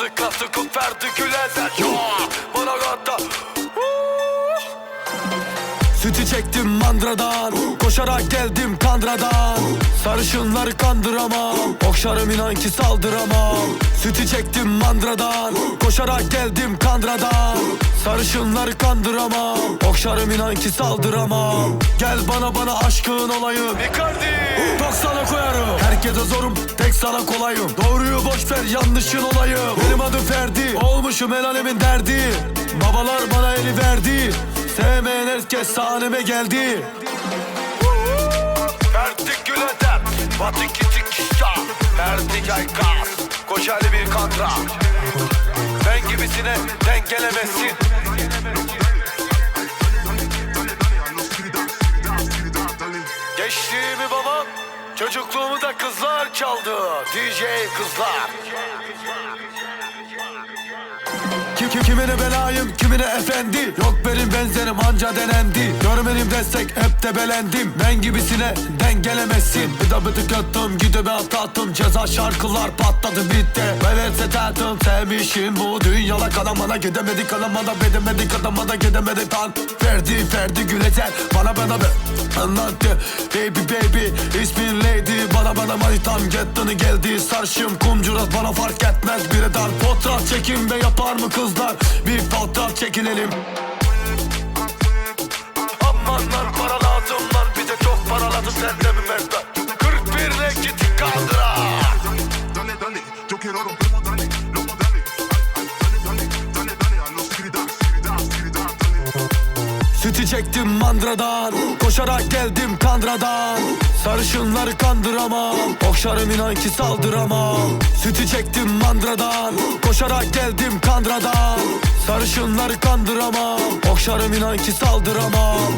sıka sıkıp verdi gülezer bana gata Sütü çektim mandradan. Koşarak geldim kandradan. Sarışınları kandıramam Okşarım inan ki saldıramam Sütü çektim mandradan. Koşarak geldim kandradan. Sarışınları kandıramam Okşarım inan ki saldıramam Gel bana bana aşkın olayım Icardi! Sana koyarım. Herkese zorum tek sana kolayım. Doğruyu boş ver yanlışın olayım Benim adım Ferdi Olmuşum el alemin derdi. Babalar bana eli verdi. Sevmeyen herkes sahneme geldi. Ferdi Güleden Batı kitik kişa Ferdi Yaykaz Koşarlı bir kantra Ben gibisine denk gelemezsin Çocukluğumu da kızlar çaldı. DJ kızlar. kim, kim, kimine belayım kimine efendi. Yok benim benzerim anca denendi. Görmedim destek hep de belendim. Ben gibisine dengelemezsin Bir de bir attım gidebe atlattım Ceza şarkılar patladı bitti. Velerse tatlım sevmişim bu. Dünyala kalamana gidemedik kalamana Bedemedik adamana gidemedik. Tan Ferdi Ferdi gülezer bana bana be Anlattı. Baby baby ismin lady Bana manitam gettini geldi Sarışım kumcurat bana fark etmez. Biri dar fotoğraf çekim ve yapar mı kızlar? Bir fotoğraf çekinelim. Aman Sütü çektim mandradan Koşarak geldim kandradan. Sarışınları kandıramam Okşarım inan ki saldıramam. Sütü çektim mandradan Koşarak geldim kandradan. Sarışınları kandıramam Okşarım inan ki saldıramam